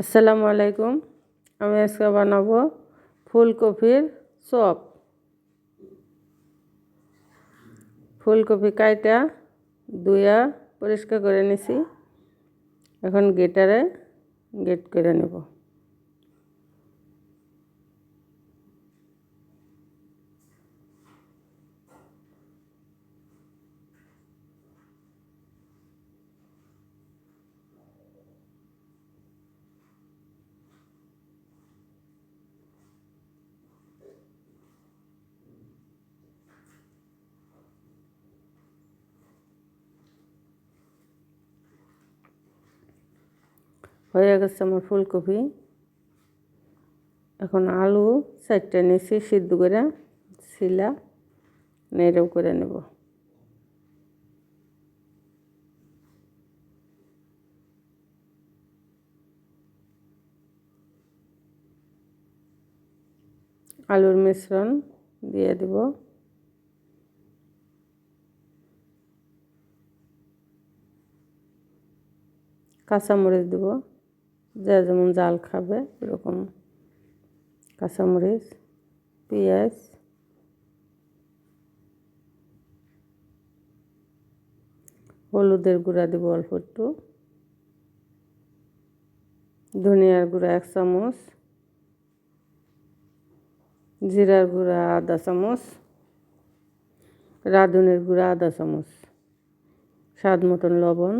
আসসালামু আলাইকুম। আমি আজকে বানাবো ফুলকপির চপ। ফুলকপি কাইটা দুয়া পরিষ্কার করে নিছি। এখন গেটারে গেট করে নেব। হয়ে গেছে আমার ফুলকপি। এখন আলু চারটে নিয়েছি, সিদ্ধ করে শিলা নেড়েও করে নেব। আলুর মিশ্রণ দিয়ে দেব। কাঁচামরিচ দেব। যে যেমন জাল খাবে, এরকম কাঁচামরিচ, পেঁয়াজ, হলুদের গুঁড়া দেব অল্প একটু, ধনিয়ার গুঁড়া এক চামচ, জিরার গুঁড়া আধা চামচ, রাঁধুনির গুঁড়া আধা চামচ, স্বাদ মতন লবণ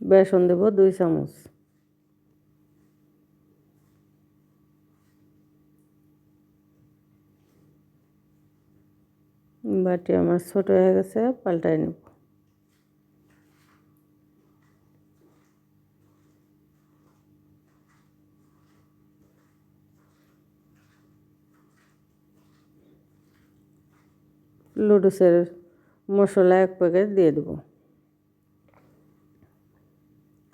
বেসন দেব দুই চামচ। বাটি আমার ছোট হয়ে গেছে, পাল্টাই নেব। লুডুসের মশলা এক প্যাকেট দিয়ে দেবো।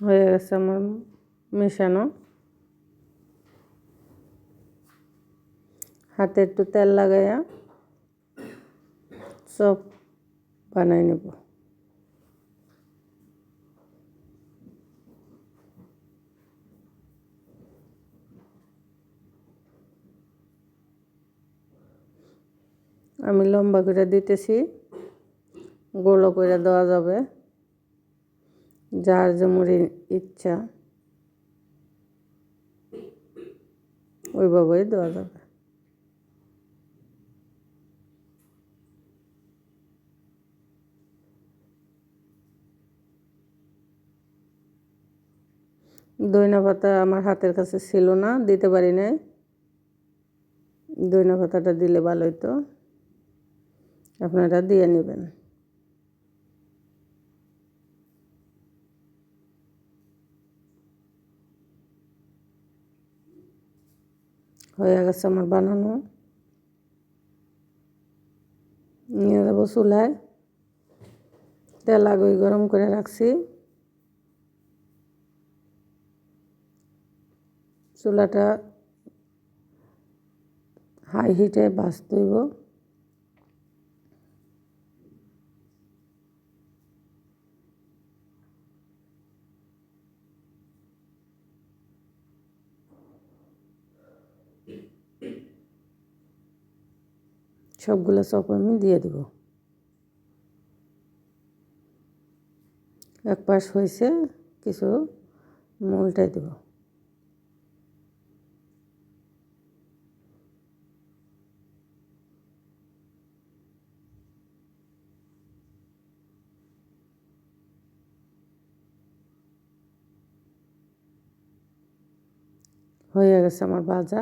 হয়ে গেছে আমার মেশানো। হাতে একটু তেল লাগাইয়া সব বানাই নেব। আমি লম্বা করে দিতেছি গোলো করে দেওয়া যাবে। যার যেমন ইচ্ছা। ওইভাবেই দেওয়া যাবে। দইনা পাতা আমার হাতের কাছে ছিল না, দিতে পারি নাই। দইনা পাতাটা দিলে ভালো হতো আপনারা দিয়ে নেবেন। হয়ে গেছে আমার বানানো। নিয়ে যাব চুলায়। তেল আগুই গরম করে রাখছি। চুলাটা হাই হিটে বাঁচতে সবগুলো চপ আমি দিয়ে দেব। এক পাশ হয়েছে, কিছু উল্টাই দেব। হয়ে গেছে আমার ভাজা।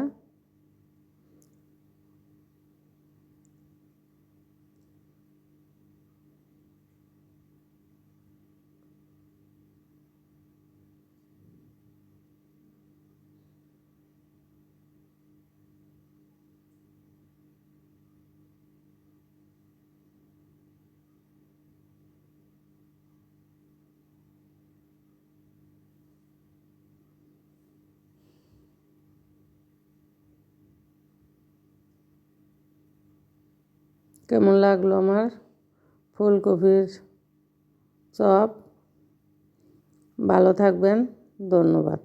কেমন লাগল আমার ফুলকপির চপ? ভালো থাকবেন ধন্যবাদ।